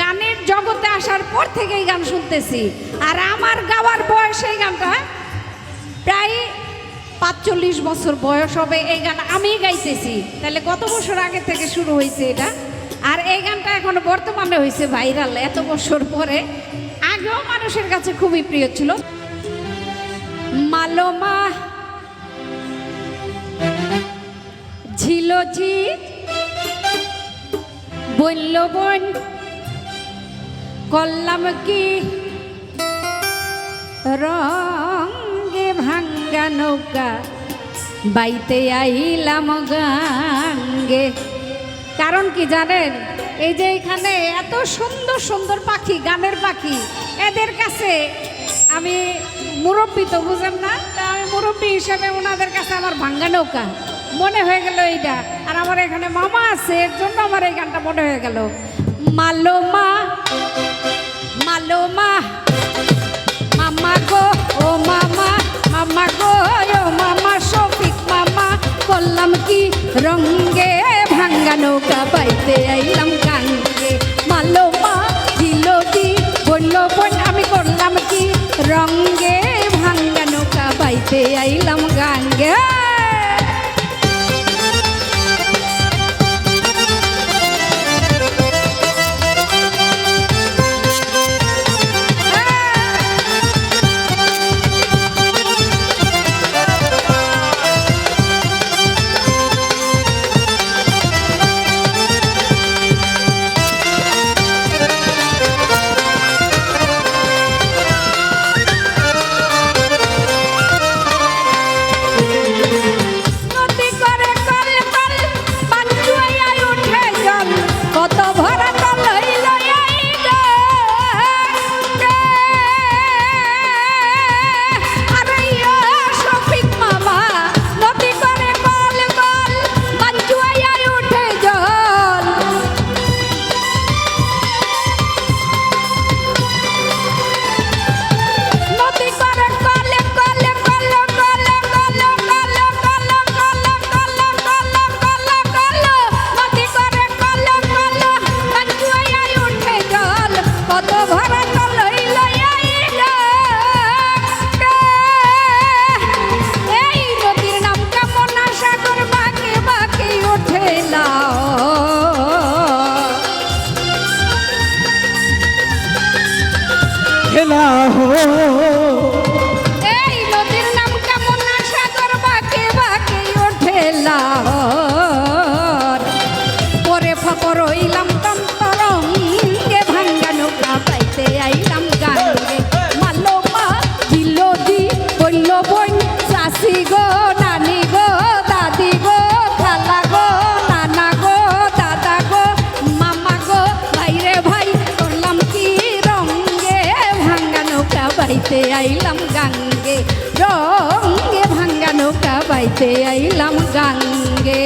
গানের জগতে আসার পর থেকেই গান শুনতেছি। আর আমার গাওয়ার বয়স এই গানটা প্রায় পাঁচচল্লিশ বছর বয়স হবে এই গান আমি গাইতেছি। তাহলে কত বছর আগে থেকে শুরু হয়েছে এটা? আর এই গানটা এখন বর্তমানে হয়েছে ভাইরাল, এত বছর পরে। আগেও মানুষের কাছে খুবই প্রিয় ছিল। মালোমা ঝিল ঝি বলল বোন করলাম কি? রঙে ভাঙ্গা নৌকা, বাইতে আইলাম গাঙ্গে। কারণ কি জানেন? এই যে এখানে এত সুন্দর সুন্দর পাখি গানের পাখি, এদের কাছে আমি মুরব্বী তো বুঝেন না, তা আমি মুরব্বী হিসেবে ওনাদের কাছে আমার ভাঙ্গা নৌকা মনে হয়ে গেল এইটা। আর আমার এখানে মামা আছে, এর জন্য আমার এই গানটা মনে হয়ে গেল। মালোমা মালোমা, মামা গো, ও মামা মামা গো, ও মামা, শফিক মামা করলাম কি রঙ্গে ভাঙ্গা নৌকা পাইতে আইলাম গাঙ্গে মালোমা দি বলল বোন, আমি করলাম কি রঙ্গে ভাঙ্গা নৌকা পাইতে আইলাম গাঙ্গে খেলা হো। বাইতে আইলাম গাঙ্গে রঙ্গে ভাঙ্গা নৌকা বাইতে আইলাম গাঙ্গে